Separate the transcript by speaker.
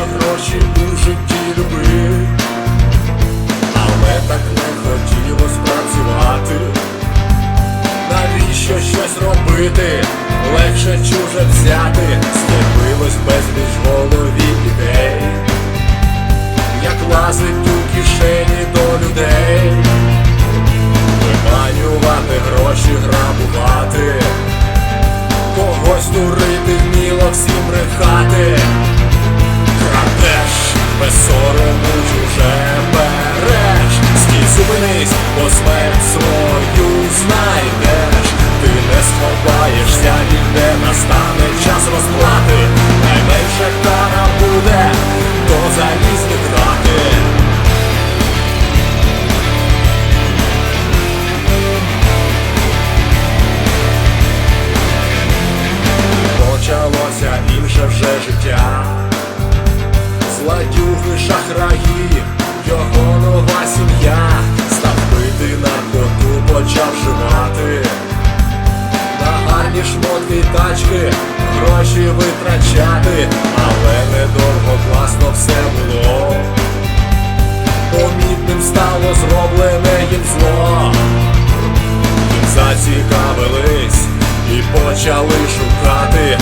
Speaker 1: що гроші у житті любив, але так не хотілось працювати. Навіщо щось робити? Легше чуже взяти, з'явилось безліч в голові ідей, як лазить у кишені до людей, виманювати гроші, грабувати, когось дурити шахраї, його нова сім'я, став пити наркоту, почав вживати, на гарні шмотки й тачки, гроші витрачати, але недовго класно все було. Помітним стало зроблене їм зло. Їм Зацікавились і почали шукати.